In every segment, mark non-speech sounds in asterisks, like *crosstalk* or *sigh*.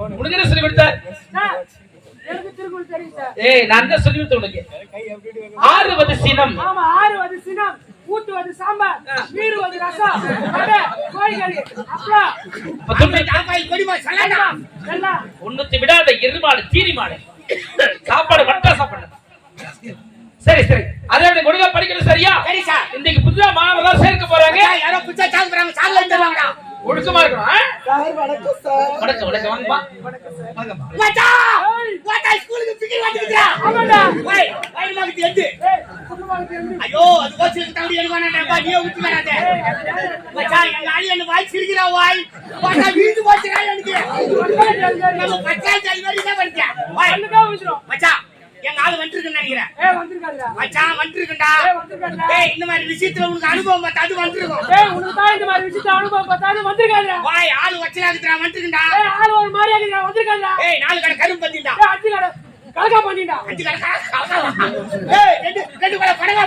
என்ன சொல்லி கொடுத்தார் ஏய் நான் தான் சொல்லி கொடுத்தேன் உனக்கு. ஆறுவது சினம். ஆமா ஆறுவது சினம். ஊட்டுவது சாம்பார். மீறுவது ரசம். வடை கோழிக்கறி. எல்லாம் எல்லாம் ஒண்ணுத்து விடாத எருமாடு தீனி மாடு சாப்பாடு மட்டும் சாப்பிடணும். சரி சரி. அதே அப்படி ஒழுங்கா படிக்கணும் சரியா? சரி சார். இன்னைக்கு புதுசா மாணவர்கள் சேர்க்க போறாங்க. யாரோ புதுசா சாக்கு போறாங்க சாக்குல தருவாங்கடா ஒழுக்கமா இருக்கணும்? சார் வணக்கம் சார். வணக்கம் வணக்கம் வாங்கம்மா. வாங்கம்மா மச்சான் வாடா ஸ்கூலுக்கு பிக்கி வந்துடுறா ஆமாடா ஏய் குடும்பத்துக்கு எப்படி ஐயோ அது கோச்சிக்கு தம்பி எனக்கு வேணாம்டா நீ ஊத்தி வராத. மச்சான் எங்க ஆளி என்ன வாய் சிரிக்கிறா வாய்? வாடா வீடு போச்சுடா எனக்கு. நம்ம பச்சாச்சாரி மாதிரி என்ன பண்ணிட்டேன் வாய். கண்ணுக்கா விழுந்துரும் மச்சான் எங்க ஆளு வந்துருக்குன்னு நினைக்கிறேன். மச்சான் வந்துருக்குண்டா. ஏய் இந்த மாதிரி விஷயத்துல உனக்கு அனுபவம் பார்த்தா அது வந்துருக்கும். ஏய் உனக்கு தான் இந்த மாதிரி விஷயத்தை அனுபவம் பார்த்தாலும் வந்திருக்காருடா வாய் ஆளு வச்சலாக்குறா வந்துருக்குண்டா. ஏய் ஆள் ஒரு மாதிரியா இருக்குடா வந்திருக்காருடா ஏய் நாலு கடை கரும் பத்திண்டா ஏய் அஞ்சு கடை. கலக்கா பண்ணிட்டா அஞ்சு கடை ஏய் ரெண்டு ரெண்டு கடை படகா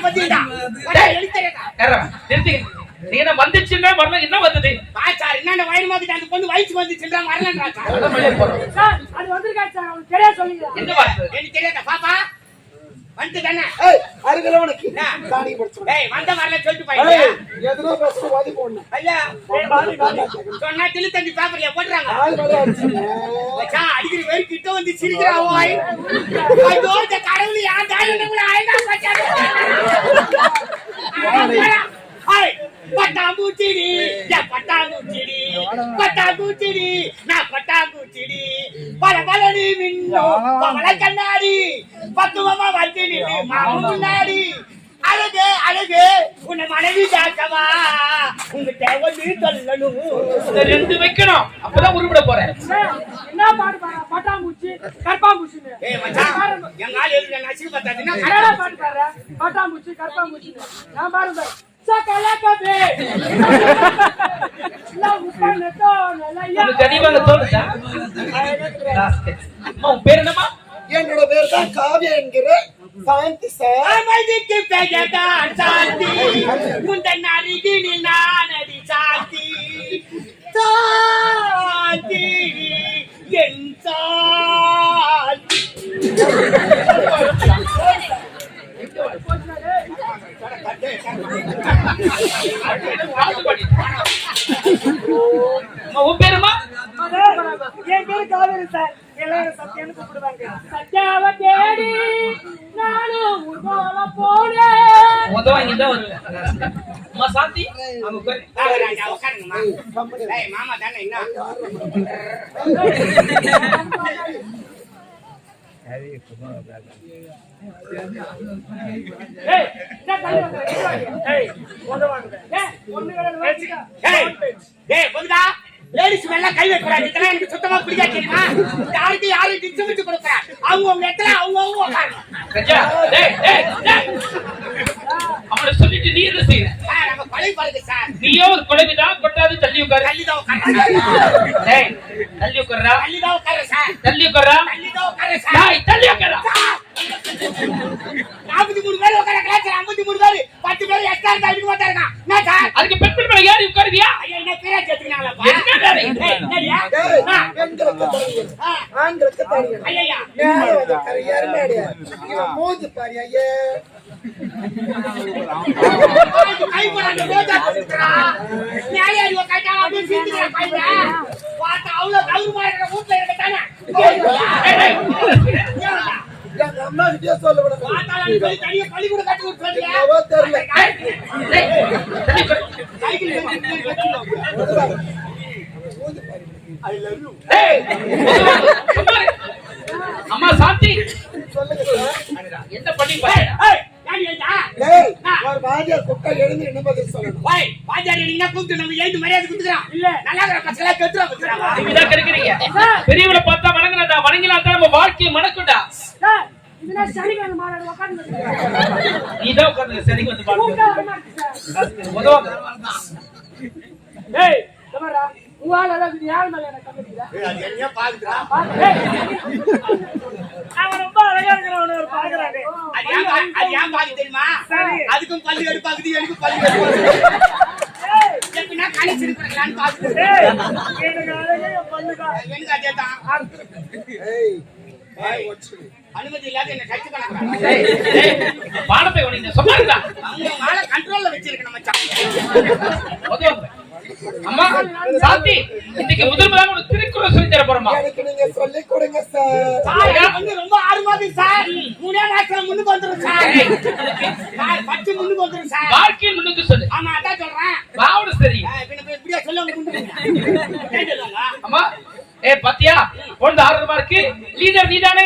ஏய் நிறுத்திக்க. நீ என்ன வந்துச்சுன்னா வரல என்ன வந்தது? பாச்சார் என்னென்ன வயிறு மாதிரி அந்த பொண்ணு வயசு வந்து சில்றாங்க வரலன்றா சார். சார் அது வந்திருக்காரு சார்? அவனுக்கு தெரியாது சொல்லுங்க. எங்க வாசல் எனக்கு தெரியாதா? பாப்பா வந்து தானே. ஏய் அருகில உனக்கு. சாணி படிச்சு ஏய் வந்த வரல சொல்லிட்டு போய் எதுனா பேசுற வாதி போடணும். ஐயா. சொன்னா தில்லு தண்டி பேப்பர்ல அடிச்சுங்க மச்சான் அடிக்கிற வேறு கிட்ட வந்து சிரிக்கிறா வாய் ஐயோ இந்த கடவுள் யார் தாயண்ட கூட ஆயிடா மச்சான் பட்டாம்பூச்சிடி. என் பட்டாம்பூச்சிடி. பட்டாம்பூச்சிடி. நான் பட்டாம்பூச்சிடி. பல பலனி மின்னும் பவள கண்ணாடி. பத்துவமா வந்து நின்று மாமு முன்னாடி. அழகு அழகு உன்னை மனைவி தாக்கவா உங்ககிட்ட வந்து சொல்லணும். ரெண்டு வைக்கணும். அப்பதான் உருவிட போறேன். என்ன பாட்டு பாடுறா பட்டாம்பூச்சி கற்பாம்பூச்சின்னு ஏய் மச்சான் எங்க ஆள் எழுதுற நசிவு பார்த்தாதுன்னா பாட்டு பாடுற பட்டாம்பூச்சி கற்பாம்பூச்சின்னு நான் பாருங்க. பேர் என்னம்மா என்னோட பேர் தான் காவியா என்கிற சாந்தி சார் அமைதிக்கு பெயர்தான் சாந்தி முந்தன் அருகினில் நான் அடி சாந்தி சாந்தி என் சாந்தி அம்மா உன் பேருமா என் பேரு காவேரி சார் எல்லாரும் சத்தியன்னு கூப்பிடுவாங்க சத்யாவை தேடி நானும் உருவால போனேன் உதவ வருவேன் அம்மா சாந்தி மாமா தானே என்ன ஏய் ஏய் லேடிஸ் மேல கை வைக்கிறாங்க இதெல்லாம் எனக்கு சுத்தமா பிடிக்காது தெரியுமா? யாருக்கு யாரும் விட்டு கொடுக்குறேன் அவங்க உங்க இடத்துல அவங்க அவங்க. அவனை சொல்லிட்டு நீ என்ன செய்யற சார் நம்ம பழைய பழகு சார். நீயோ ஒரு குழவிதான் கொட்டாது தள்ளி உட்காரு. தள்ளிதான் உட்காரேன் டேய், தள்ளி உட்கார்றா தள்ளிதான் உட்காரேன் சார். தள்ளி உட்கார்றா தள்ளிதான் உட்காரேன் சார். டேய், தள்ளி நாற்பத்தி மூணு பேர் உட்கார கிளாஸ் ஐம்பத்தி மூணு பேர் பத்து பேர் எக்ஸ்ட்ரா இருந்தா இருக்க? மாட்டாருங்க என்ன சார் அதுக்கு பெண்கள் மேல ஏறி உட்காருவியா? ஐயா என்ன பேரா சேர்த்துக்கினாங்களா பெண்களுக்கு ஆண்களுக்கு ஐயா மூஞ்சி பாரு ஐயே. கை போடாத ரோஜா கொடுக்குறா நியாய அறிவு கேட்டா அப்படியே சீந்துக்கிற பையன் பார்த்தா அவ்வளவு கவுருமா இருக்கிற வீட்டுல இருக்கட்டானே கிட்டே சொல்ல விட பள்ளிக்கூடம் கட்டி விட்டு சொல்றியா? என்னவோ தெரியல. சைக்கிள் டேய், சும்மா இரு. அம்மா சாந்தி. சொல்லுங்க என்ன பண்ணி ஒரு வாதியார் குட்டா எழுந்து என்ன பதில் சொல்லணும்? ஓய், வாத்தியார் நீங்க கூப்பிட்டு நம்ம எழுந்து மரியாதை. இல்ல. நல்லா இருக்கிற பசங்களா கெட்டுறா கொடுக்குறாங்க. நீங்கதான் கிடைக்கிறீங்க பெரியவளை பார்த்தா வணங்கினதா? வணங்கினா தான் நம்ம வாழ்க்கையை மணக்குண்டா இதுனா உட்கார்ந்து சரிக்கு வந்து ஏய் தமரா யார் மேல எனக்கு கண்டுபிடிக்கல ஏய், அது என்னையா பாக்குதுடா? அவன் ரொம்ப அழகா இருக்கிறவன ஒரு பாக்குறாங்க அது ஏன் அது ஏன் பாக்குது தெரியுமா? சரி. அதுக்கும் பல்லு எடுப்பாக்குது, எனக்கும் பல்லு எடுப்பாக்குது. எப்படின்னா எனக்கு அழகே பல்லுதான். எனக்கு அதேதான் ஏய், வாய் ஒச்சு. அனுமதி இல்லாத என்ன கட்சி பாடத்தை கவனிங்க சும்மா இருந்தா அவங்க மேல கண்ட்ரோல்ல வச்சிருக்கணும் மச்சான் உதவுங்க. அம்மா சாந்தி இன்னைக்கு முதல் முதலாக ஒரு திருக்குறள் சொல்லி தர போறோமா நீங்க சொல்லிக் கொடுங்க சார் வந்து ரொம்ப ஆர்வமா இருக்கு சார் மூணே நாட்கள முன்னுக்கு வந்துரும் சார் சார் பத்து முன்னுக்கு வந்துரும் சார் வாழ்க்கையில் முன்னுக்கு சொல்லு. ஆமா அதான் சொல்றேன். பாவடு சரி. நம்ம இப்படியா சொல்ல முன்னுக்கு அம்மா ஏ பாத்தியா? குழந்தை ஆர்வமா இருக்கு. லீடர் நீதானே?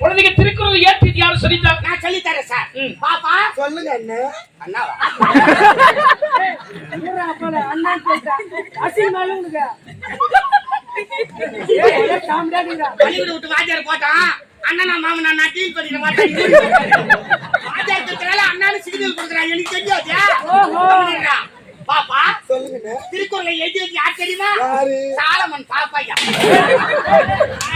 குழந்தைக்கு திருக்குறள் ஏற்றி யாரும் சொல்லிட்டாங்க நான் சொல்லி தரேன் சார். பாப்பா. சொல்லுங்க அண்ணான்னு காமெடியாடிடா. பள்ளிக்கூட விட்டு வாத்தியார் போட்டான். அண்ணனா மாமனா நான் டீல் பண்ணிட மாட்டேன் வாத்தியார் இருக்கிறதுனால அண்ணானு சிக்னல் கொடுக்குறான். எனக்கு தெரியாது. பாப்பா திருக்குறளை எழுதி வச்சு யார் தெரியுமா யாரு சாலமன் பாப்பாயா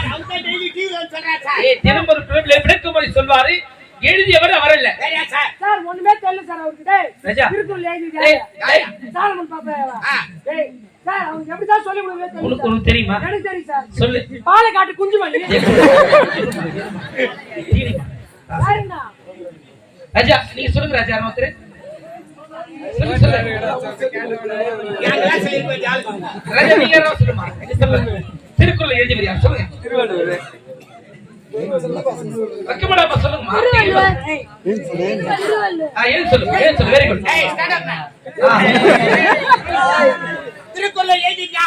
அவங்க டெய்லி டிவி சொல்றேன் சார் ஏ தினம் ஒரு பிரபல விளக்குமறை சொல்வாரு எழுதியவர் அவர் இல்ல சார் சார், ஒண்ணுமே தெரியல சார் அவருக்கு. டேய், ராஜா. திருக்குறள் ஏய். சாலமன். டேய், சார், அவனுக்கு எப்படிதான் சொல்லிக் கொடுக்கவே உனக்கு. உனக்கு தெரியுமா எனக்கு தெரியும் சார். சொல்லு பாலக்காட்டு குஞ்சுமணி. ராஜா நீங்க சொல்லுங்க ராஜா ஒருத்தர் சொல்லு சொல்லு யாரெல்லாம் சொல்லிருப்பேன் சொல்லுங்க திருக்குறள் சொல்லுங்க சொல்லு வெரி குட் எழுதியா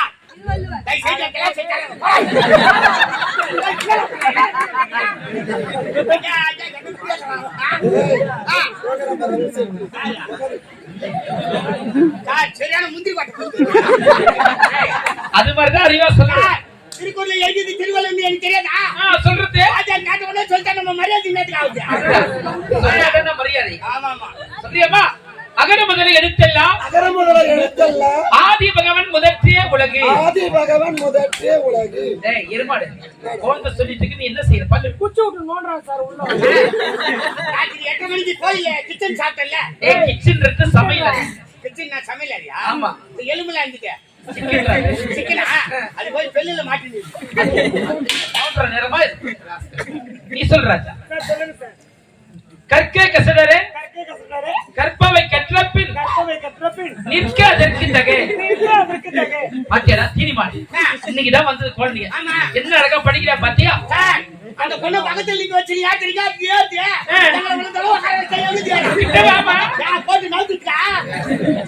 சரியான முந்திரி அது மாதிரிதான் அறிவா சொல்லுங்க திருக்குறளை எழுதி திருவள்ளுவர் எனக்கு தெரியாதா சொல்றது. ராஜா நாட்டு சொல்லிட்டா நம்ம மரியாதை நேரத்துக்கு ஆகுது மரியாதை ஆமா ஆமா. சொல்றியம்மா? அகர முதல எடுத்தெல்லாம் அகர முதல எழுத்தல்ல ஆதி பகவன் முதற்றிய உலகு. ஆதி பகவன் முதற்றே உலகு. ஏய் எருமாடு குழந்தை சொல்லிட்டு இருக்கு, நீ என்ன செய்யற பல்லு குச்சி விட்டு நோண்டுறான் சார் உள்ள ராத்திரி எட்டு மணிக்கு போய் கிச்சன் சாப்பிட்டல ஏய் கிச்சன்றது சமையல் கிச்சன் நான் சமையல் அறியா ஆமா. எலும்புல இருந்துட்டு. சிக்கனா அது. போய் பெல்லுல மூன்றரை நேரமா இருக்கு. நீ சொல்ற ராஜா. சார், சொல்லுங்க சார். கற்கே கசடரே கற்பவை கற்ற பின் கற்பவை கற்ற பின், நிற்க அதற்கு தகை. பாத்தியாடா தீனி மாடி இன்னைக்குதான் வந்தது குழந்தைங்க. ஆமா. என்ன அழகா படிக்கிறா பாத்தியா? அந்த பொண்ணு பக்கத்துல நிக்க வச்சு யாத்திரிக்கா ஏத்து. எங்களை விழுந்தாலும் உட்கார வச்சு எழுதியா கிட்ட வாமா. நான் போட்டு நவுத்துட்டா?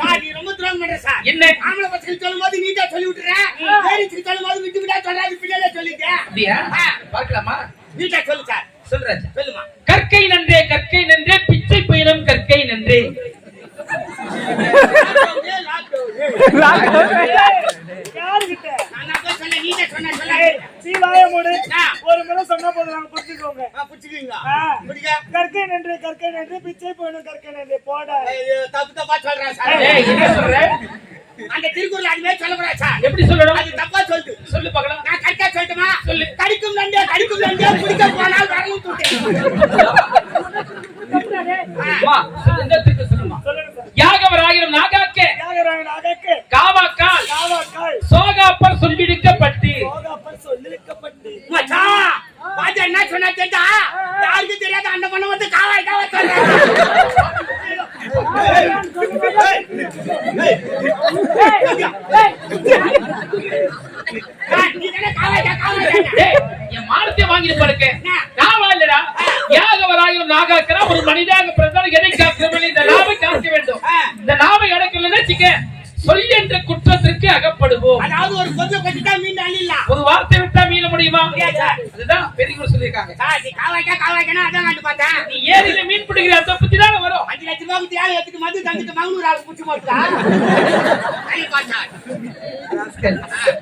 சார் நீ ரொம்ப துரோகம் பண்ற சார். என்ன? ஆம்பளை பசங்க சொல்லும் போது நீட்டா சொல்லி விட்டுறேன் பேரிச்சுக்கு சொல்லும் போது விட்டு விட்டா சொல்லாது பின்னாலே சொல்லிட்டேன் அப்படியா? பார்க்கலாமா? நீட்டா சொல்லு சார். சொல்லுமா. கற்கை நன்றே. ஒரு முறை சொன்னா போதும் நாங்க புரிஞ்சுக்கோங்க. புடிச்சுக்கீங்களா ஆ. பிடிக்க கற்கை நன்று கற்கை நன்று பிச்சை போயணும் கற்கை நன்று போட ஐயோ, தப்பு தப்பா சொல்றேன் சார் ஏய் என்ன சொல்ற அந்த திருக்குறள் அதுவே சொல்லக்கூடாது சார் எப்படி சொல்லணும் அது தப்பா சொல்லுது சொல்லு பார்க்கலாம் நான் கரெக்டா சொல்லட்டுமா சொல்லு. கடிக்கும் நண்டே கடிக்கும் நண்டே பிடிக்க போனால் வரலும் தூட்டேன் கற்றாடே. அம்மா சொல்லு, இந்த திருக்குறள் சொல்லுமா சொல்லுங்க சார். யாகவராயிரம் நாகாக்கே தியாகராயன் அகக்கு காவாக்கால் காவாக்காய் சோகாப்பர் சொல்லிடுக்கப்பட்டு போகாப்பர் சொல்லிருக்கப்பட்டு மச்சான் பாஜா என்ன சொன்னா தெரிஞ்சா யாருக்கும் தெரியாத அந்த பொண்ணு வந்து காவாய் காவாய் சொல்றேன் நீ தானே காவாய் காவாய் ஏய், என் மானத்தை வாங்கிட்டு பாருக்க நாவா இல்லடா யாகவராயிரம் நாகாக்கிறா ஒரு மனிதாக பிறந்தால் எதை காக்கிறவன் இந்த நாவை காக்க வேண்டும் இந்த நாவை அடக்கலன்னா சிக்க சொல்லி என்ற குற்றத்திற்கு அகப்படுவோம் அதாவது ஒரு கொஞ்சம் கொஞ்சம் தான் மீன் அள்ளிடலாம் ஒரு வார்த்தை விட்டா மீள முடியுமா முடியாது சார். அதுதான் பெரியவர் சொல்லியிருக்காங்க சார் நீ காவாய்க்கா காவாய்க்கா அதான் கண்டு பார்த்தேன் நீ ஏரியில மீன் பிடிக்கிற அந்த புத்தி தானே வரும் அஞ்சு லட்சம் ரூபாய்க்கு மது தந்துட்டு மகனூர் ஆள் குச்சி போட்டுடா சார்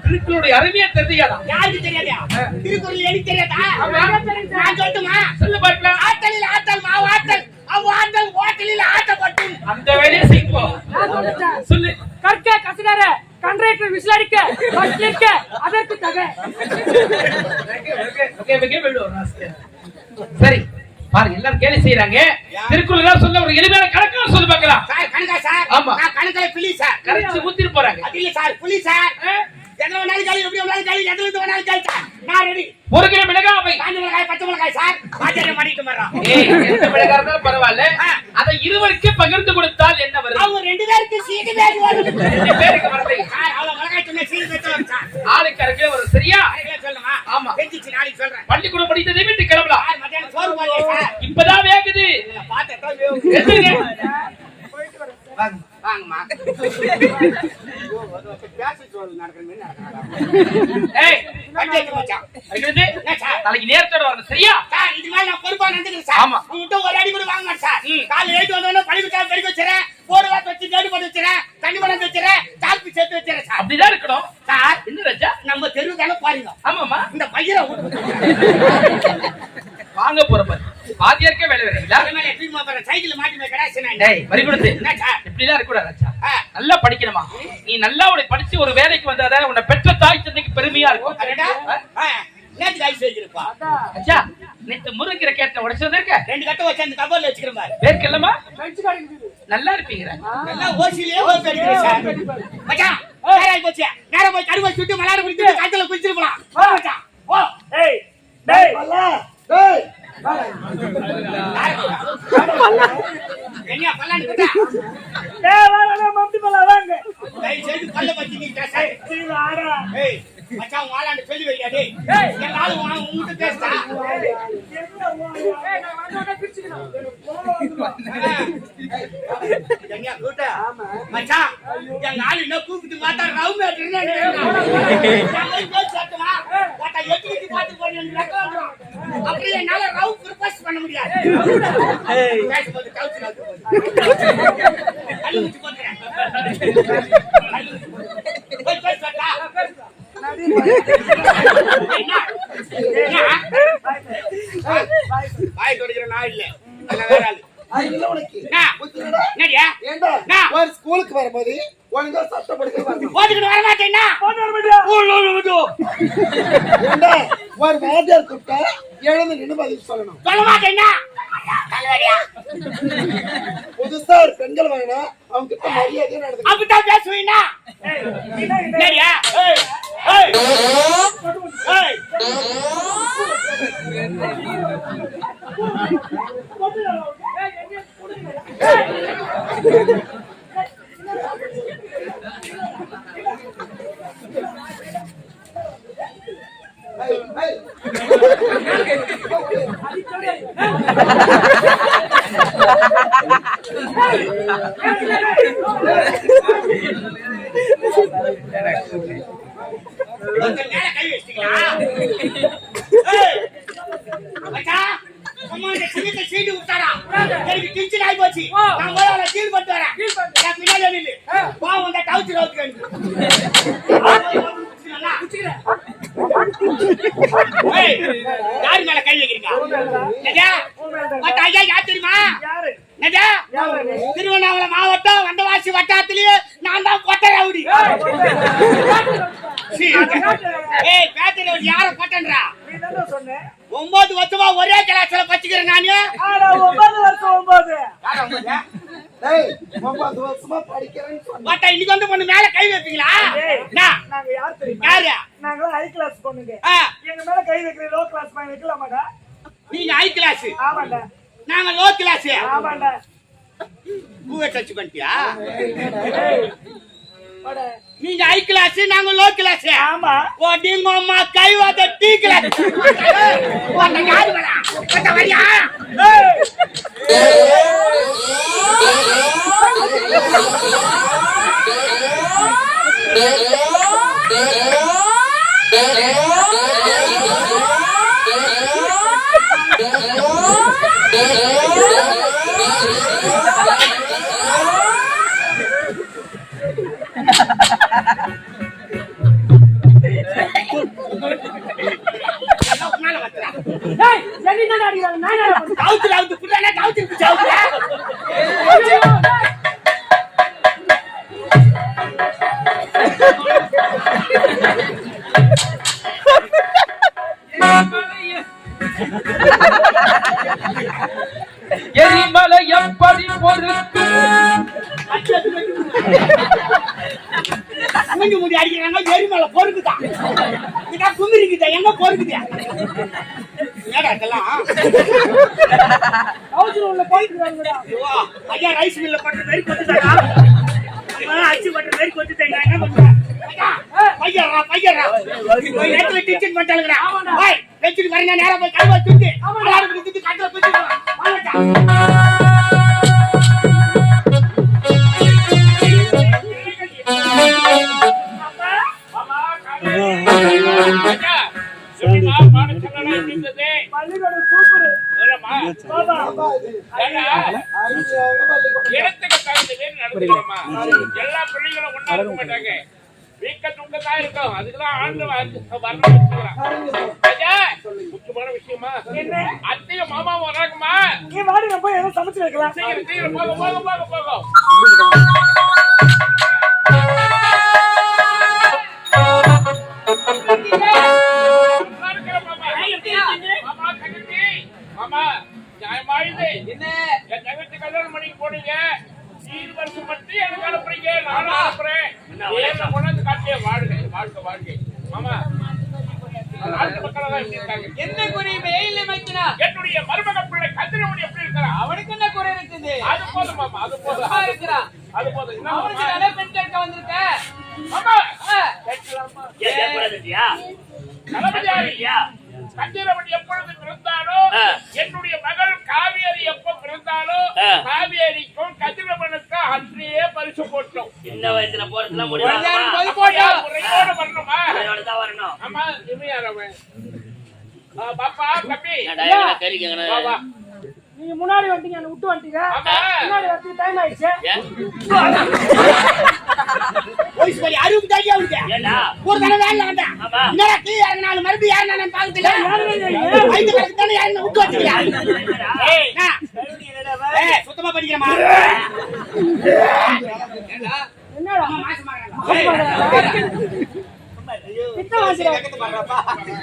திருக்குறளுடைய அருமையா யாருக்கு தெரியாதா? திருக்குறள் எனக்கு தெரியாதா. நான் சொல்லட்டுமா? சொல்லு பாக்கலாம் ஆட்டலில் ஆட்டல் மாவு ஆட்டல் அவ் ஆட்டல் ஓட்டலில் ஆட்டப்பட்டும் அந்த வேலையை செய்வோம். சொல்லு. கற்க கசடர கன்றையற்ற விசிலடிக்க நிற்க அதற்கு தகை. சரி. பாருங்க எல்லாரும் கேலி செய்யறாங்க திருக்குறள் சொல்ல ஒரு எளிமையான கணக்கா சொல்லி பார்க்கலாம். சார் கணக்கா சார்? ஆமா. கணக்குல புலி சார். கரைச்சு ஊத்திட்டு போறாங்க. அது இல்ல சார் புலி சார். எதுல வேணாலும் காலி எப்படி வேணாலும் எதுல இருந்து வேணாலும் காலி சார். நான் ரெடி ஒரு கிலோ மிளகாவை காஞ்ச மிளகாய் பச்சை மிளகாய் சார். பாஜாரியம் மாட்டிட்டு வர்றோம் ஏய் எந்த மிளகா இருந்தாலும் பரவாயில்ல. அதை இருவருக்கு பகிர்ந்து கொடுத்தால் என்ன வருது அவங்க ரெண்டு பேருக்கு சீட்டு பேர் வரும் ரெண்டு பேருக்கு சார் அவ்வளவு மிளகாய் சொன்ன சீட்டு பேர் வரும் சார். ஆளுக்கு வரும் சரியா நாளைக்கு சொல்லுமா ஆமா. செஞ்சிச்சு நாளைக்கு சொல்றேன். பள்ளிக்கூடம் படித்ததை விட்டு வாங்கம்மா பேச சோறு நடக்கிற சார் நாளைக்கு நேரத்தோட வரணும் சரியா சார் இது மாதிரி நான் பொறுப்பா நடந்துக்கிறேன் சார் ஆமா. உங்ககிட்ட ஒரு அடி கூட வாங்க சார். காலைல ஏட்டு வந்தோடனே பள்ளிக்கூடம் பெருக்க வச்சுறேன் போடு வாத்து வச்சு கேடு போட்டு வச்சுறேன் தண்ணி பணம் வச்சுறேன் சாப்பி சேர்த்து வச்சுறேன் சார் அப்படிதான் இருக்கணும் சார் என்ன ராஜா நம்ம தெரு தானே பாருங்க ஆமாமா இந்த பையனை நல்லா படிக்கணுமா? நீ நல்லா உன்னை படிச்சு ஒரு வேலைக்கு வந்தாதான் உன்னை பெற்ற தாய் தந்தைக்கு பெருமையா இருக்கும். நேத்து முருங்கிற கேட்ட உடைச்சது இருக்க. ரெண்டு கட்ட வச்சு அந்த கபோர்ல வச்சுக்கிறேன் பாரு. கிடைக்குது நல்லா இருப்பீங்க நல்லா ஓசிலே ஓசி போச்சு. போய் கருவா சுட்டு மலார குடிச்சு காத்துல குடிச்சிருக்கலாம் மச்சான் ஓ டேய். டேய் டேய். வாங்க மம்டி பல வாங்க. தயவு செய்து பல்ல பத்தி நீ பேச ஆடா ஏய் மச்சான் வாளாண்டு சொல்லி வையா டேய். ஆளு உன உன்கிட்ட பேசுடா. ஏய் நான் வந்தோட பிரிச்சுக்கணும். என்னையா கூட்ட மச்சான் என் ஆளு என்ன கூப்பிட்டு பார்த்தா ரவு மேட்டுன்னு எட்டு போறேன் அப்புறம் என்னால ரவு ப்ரிப்போஸ் பண்ண முடியாது. பேசும்போது கவுச்சு கவுச்சு போட்டுறேன். போய் பேசு பார்த்தா. என்ன? என்ன? வாய் துடைக்கிற நான் இல்ல. அதெல்லாம் வேற ஆளு. அது இல்ல உனக்கு என்ன? புரியுதுடா? என்னடியா? ஏண்டா என்ன? ஒரு ஸ்கூலுக்கு வரும்போது ஒழுங்கா சட்டப்படுத்த வரணும் போட்டுக்கிட்டு வர மாட்டேன்னா? ஏண்டா ஒரு வாத்தியார் கூப்பிட்டா எழுந்து நின்று பதில் சொல்லணும் சொல்ல மாட்டேன்னா? *laughs* ஏய் பேட்டரி ரவுடி யார சொன்ன ஒன்பது வருஷமா ஒரே கிளாஸ்ல பச்சுக்கிறேன் நானு. ஆடா ஒன்பது வருஷம் ஒன்பது ஏய், ஒன்பது வருஷமா படிக்கிறேன்னு பட்டா இன்னைக்கு வந்து பொண்ணு மேல கை வைப்பீங்களா? ஏய், என்ன? நாங்க யார் தெரியுமா? யாரு? நாங்களாம் ஹை கிளாஸ் பொண்ணுங்க. ஆ, எங்க மேல கை வைக்கிற லோ கிளாஸ் பையன் வைக்கலாமாடா நீங்க ஹை கிளாஸ் ஆமாண்டா. நாங்க லோ கிளாஸ் ஆமாண்டா. பூவை டச் பண்ணிட்டியா. நீங்க ஹை கிளாஸ் நாங்க லோ கிளாஸ் ஆமா. ஒடிங்க அம்மா கை வாத டீ கிளாஸ் உன்னை யாரு வரா உன்னை வரியா ஏய், கவுத்துல அவுத்து புடுறானே கவுத்து பிடிச்சு பொறுக்குதான் இதான் குமிரிக்குதா? எங்க பொறுக்குதா? ஏடா இதெல்லாம்? ஹவுஸ்ல உள்ள போயிட்டு ஐயோ, ரைஸ் மில்ல பண்ற மாதிரி கொத்துட்டாடா இவன் அரிசி பண்ற மாதிரி கொத்துட்டாங்க என்ன பண்றேன் ஐயா, பையர்ரா பையர்ரா போய் நேத்துல டீச்சர் பண்ணிட்டாளுங்கடா. போய் வச்சுட்டு நேரா போய் கழுவ தூக்கி. கட்டில பிடிச்சு இடத்துக்கு தகுந்ததே நடந்துக்கிறோமா எல்லா பிள்ளைங்களும் ஒண்ணா இருக்க மாட்டாங்க வீக்க துங்க தான் இருக்கும் அதுக்குதான் ஆண்டு வரணும் முக்கியமான விஷயமா அத்தையும் மாமாவும் வராங்கம்மா நீ வாடி போய் ஏதோ சமைச்சு வைக்கலாம். சீக்கிரம் சீக்கிரம் போக போக போக போக இது? என் தங்கச்சி கல்யாணம் பண்ணிக்க போனீங்க. ஈடு வருஷம் மட்டும் எனக்கு அனுப்புறீங்க. நானும் அனுப்புறேன். நேர்ல கொண்டாந்து காட்டியே வாழ்க வாழ்க வாழ்க மாமா. என்ன குறை? வெயில வைக்கிறா என்னுடைய மருமக பிள்ளை கதிரவன் எப்படி இருக்கிறான் அவனுக்கு என்ன குறை இருக்குது? அது போதும் மாமா. அது போதும். சும்மா இருக்கிறா? அது போதும். என்ன அவனுக்கு? நல்ல பெண் கேட்க வந்திருக்க. மாமா. ஆ, கேட்கலாமா? ஏன்? தளபதியாரியா கதிரவன் எப்பொழுது என்னுடைய காவேரி பிறந்தாலோ காவேரிக்கும் கதிரவனுக்கும் அன்றையே பரிசு போட்டோம். சின்ன வயசுல போறதுல முறையோட வரணுமா? ஆமா பாப்பா தம்பி. நீங்க முன்னாடி வந்துட்டீங்க என்ன விட்டு வந்துட்டீங்க? ஆமா. முன்னாடி வந்து டைம் ஆயிடுச்சு. போய் சொல்லி அறுபது தாக்கி அவனுக்கு ஏண்டா? ஒரு தடவை வேலை வந்தேன் ஆமா. என்னடா கீழே இறங்கினாலும் மறுபடியும் யாருன்னு பாக்கல ஐந்து கணக்கு தானே யாருன்னு விட்டு வச்சுக்கிறேன் சுத்தமா படிக்கிறமா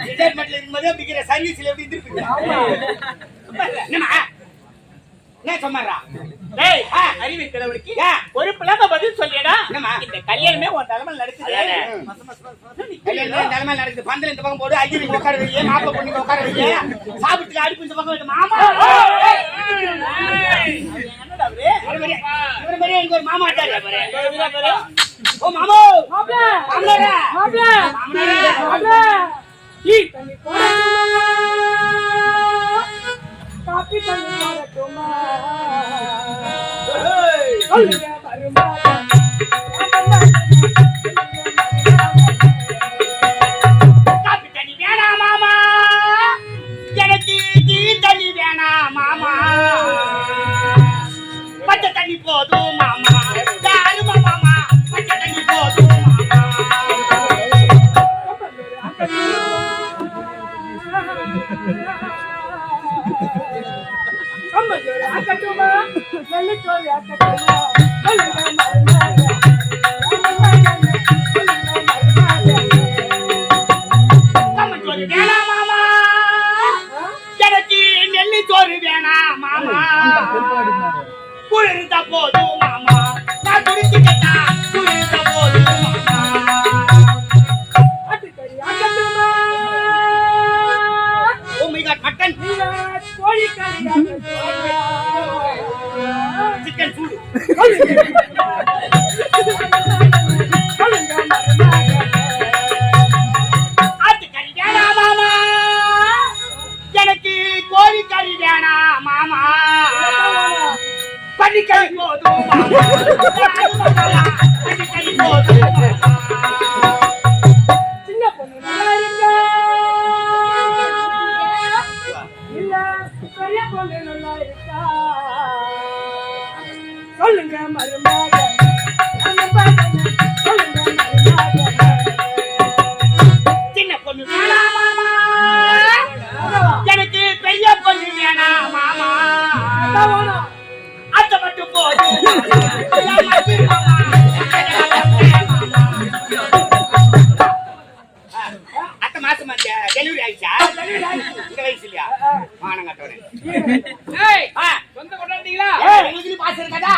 ரிட்டையர்மெண்ட்ல இருக்கும்போது அப்படிங்கிற சர்வீஸ்ல எப்படி இருந்திருக்கு என்னம்மா? என்ன சொன்னாரா? டேய், அறிவு? ஒரு பிள்ளைங்க பதில் என்னம்மா? இந்த கல்யாணமே உன் தலைமையில் நடக்குது. கல்யாணம் தலைமை நடக்குது. பந்தல் இந்த பக்கம் போடு இங்க உட்கார வைங்க மாப்பிள்ளை பொண்ணு உட்கார வைங்க சாப்பிட்டுக்கு அடுப்பு இந்த பக்கம் மாமா எனக்கு ஒரு மாமா ஓ மாமோ காப்பி இந்த வயசு இல்லையா மானம் கட்டவனே சொந்த கொண்டாடுறீங்களா எங்களுக்கு பாசம் இருக்காதா?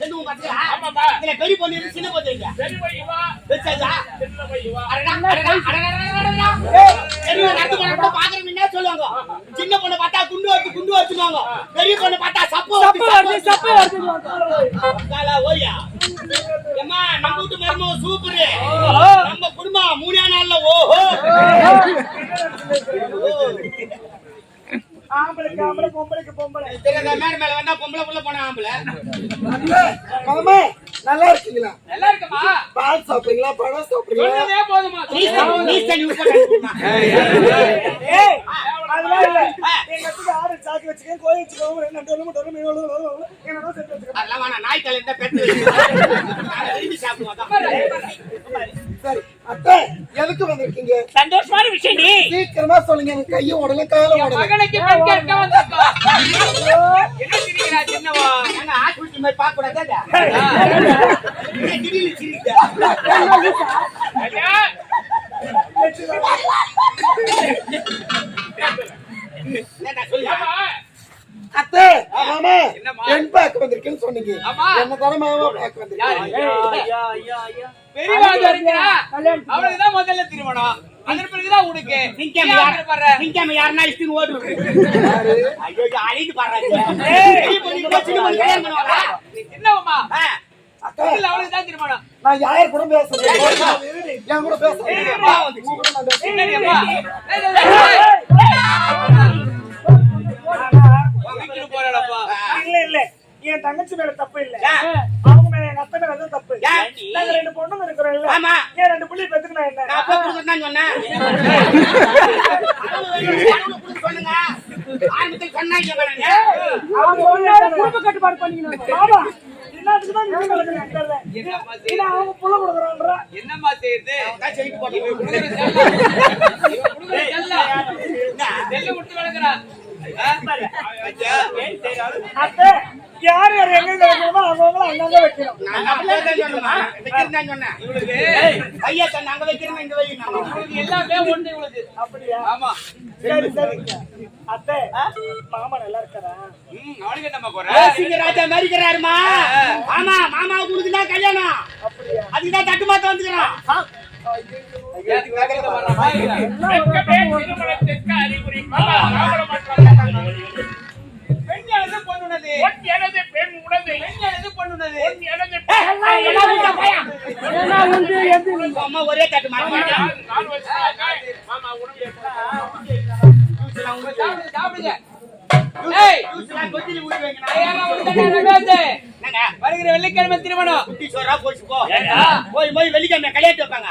ரெண்டு. இதுல பெரிய பொண்ணு இருக்கு, சின்ன பொண்ணு இருக்கு. சின்ன. பெரிய நடந்து போனா கூட பாக்குறவங்க சொல்லுவாங்க. சின்ன பொண்ணு பார்த்தா குண்டு வச்சு குண்டு வச்சுக்குவாங்க பெரிய பொண்ணு பார்த்தா சப்பு சப்பு வருது சப்பு வருது உக்காலா, ஓய்யா. ஏம்மா, நம்ம வீட்டு மருமக சூப்பரு. நம்ம குடும்பம் மூணே நாள்ல ஓஹோ ஆம்பளைக்கு ஆம்பளை பொம்பளைக்கு பொம்பளை தெரியாத மேல வந்தா பொம்பளை புள்ள போன ஆம்பளை மாமா நல்லா இருக்கீங்களா நல்லா இருக்குமா பால் சாப்பிடுறீங்களா பழம் சாப்பிடுறீங்களா போதுமா நீ ஏய் அதெல்லாம் இல்ல எங்க அத்துக்கு ஆடு சாக்கி வச்சுக்கேன் கோயில் வச்சுக்கோங்க ரெண்டு என்னடா செஞ்சு வச்சுக்கேன் அதெல்லாம் வேணாம் நாய் தலை இருந்தா பெத்து நாங்க விரும்பி சாப்பிடுவோம் அதான். சரி அத்தை எதுக்கு வந்திருக்கீங்க சந்தோஷமான விஷயம் நீ சீக்கிரமா சொல்லுங்க எனக்கு கையும் உடல காலம் உடல மகனுக்கு பெண் கேட்க என்ன சிரிக்கிறா சின்னவா? மாதிரி பார்க்க கூடாதா? என்ன திடீர்னு ஐயா, என்னடா சொல்லு? ஆமா. அத்தை மாமா என்னம்மா? பார்க்க வந்திருக்கேன்னு சொன்னீங்க. ஆமா. என்ன தானே மாமா பார்க்க இருக்கிறா? அவளுக்குதான் முதல்ல திருமணம். அதன் பிறகுதான் உனக்கு. திங்காம யார் திங்காம யாருன்னா இஷ்டின்னு ஓடுறது? ஐயோ அழிந்து பாடுறாங்க திருமணம். நான் யார் கூட பேசுறேன் என் கூட பேசுறேன் தங்கச்சி மேல தப்பு இல்ல? அவங்க மேல எங்க அத்தை மேல தான் தப்பு? நாங்க ரெண்டு பொண்ணுங்க இருக்கிறோம் இல்ல ஆமா. ஏன் ரெண்டு புள்ளி பெத்துக்கணும் என்ன நான் அப்பா கொடுக்கறதுதான் சொன்னேன். சொன்னுங்க. ஆரம்பத்துல சொன்னாங்க பாருங்க. அவங்க குடும்ப கட்டுப்பாடு பண்ணிக்கணும் ஆமா என்னம்மா செய்யுது? என்ன? செல்லம் கொடுத்து வளர்க்குறான். யார் யார் எங்க வைக்கணுமோ அவங்க அங்கங்க வைக்கணும். நான் அப்படியே தான் சொன்னேம்மா. வைக்கிறேன் தான் சொன்னேன். இவளுக்கு ஐயா சொன்ன அங்க வைக்கிறேன் இங்க வை. இவளுக்கு எல்லாமே ஒண்ணு இவளுக்கு. அப்படியா? ஆமா. சரி சரி. அத்தை மாமா நல்லா இருக்காரா? ம், அவனுக்கு என்னம்மா குறை? சிங்கராஜா மாதிரி இருக்கிறாருமா. ஆமா மாமாவுக்கு உனக்கு தான் கல்யாணம். அதுக்குதான் தட்டு மாத்த வந்துக்கிறான். அறிகுறி. எனது பொண்ணுனது பொன் எனது பெண் உனது பெண் எனது பொன் எனது அம்மா ஒரே தட்டு சாப்பிடுங்க, வருகிற வெள்ளிக்கிழமை திருமணம். போய் போய் வெள்ளிக்கிழமை கல்யாணத்து வைப்பாங்க.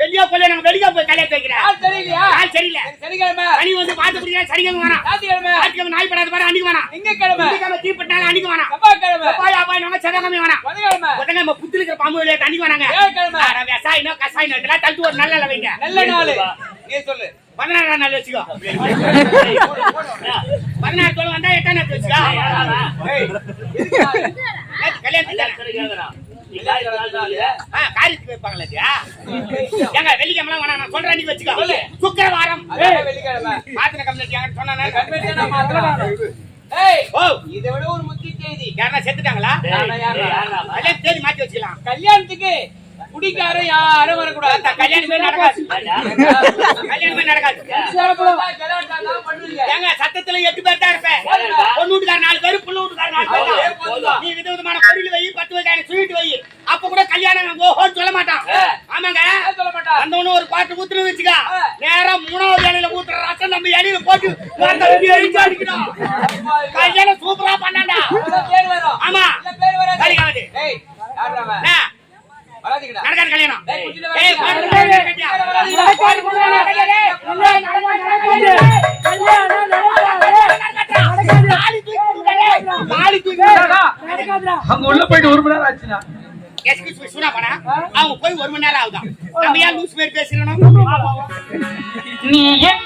வெள்ளியா போல நாங்க வெளியா போய் கல்யாணத்து வைக்கிறேன் சரியில்லையா சரியில்லை சனிக்கிழமை. சனி வந்து பார்த்து பிடிக்கிற சனிக்கிழமை வேணாம். ஞாயிற்றுக்கிழமை. ஞாயிற்றுக்கிழமை நாய் படாத பாரு அன்னைக்கு வேணாம். திங்கக்கிழமை. திங்கக்கிழமை தீப்பட்டாலும் அன்னைக்கு வேணாம். செவ்வாய்க்கிழமை. பாய் அப்பாய் செவ்வாய்க்கிழமை வேணாம். புதன்கிழமை. புதன்கிழமை புத்துல இருக்கிற பாம்பு விளையாட்டு அன்னைக்கு வேணாங்க. கசாயினோ இதெல்லாம் தள்ளிட்டு ஒரு நல்ல வைங்க நல்ல நாள். நீ சொல்லு. பதினாறாம் நாள் வச்சுக்கோ. பதினாறு தோல் வந்தா எட்டாம் நாள் வச்சுக்கோ காரியத்துக்கு வைப்பாங்களா? ஏங்க, வெள்ளிக்கிழமைலாம் வேணாம், நான் சொல்றேன் அன்னைக்கு வச்சுக்கோ. சுக்கிரவாரம். மாத்தின என்கிட்ட சொன்னானே. ஏய், ஓ, இதை விட ஒரு முக்கிய செய்தி. யாருன்னா செத்துட்டாங்களா? தேதி மாத்தி வச்சுக்கலாம். கல்யாணத்துக்கு குடிக்கார யாரும் வரக்கூடாது. கல்யாணமே நடக்காது. கல்யாணமே நடக்காது. ஏங்க சத்தத்துல எட்டு பேர் தான் இருப்பேன். பொண்ணு வீட்டுக்கார நாலு பேர் புள்ள வீட்டுக்கார நாலு பேர். நீ விதவிதமான பொருள் வை பத்து வகையான ஸ்வீட் வை. அப்ப கூட கல்யாணம் ஓஹோன்னு சொல்ல மாட்டான். ஆமாங்க. சொல்ல மாட்டான்? வந்தவன ஒரு பாட்டு ஊத்துறது வச்சுக்கா. நேரா மூணாவது இலையில ஊத்துற ரசம் நம்ம இலையில போட்டு கல்யாணம் போய்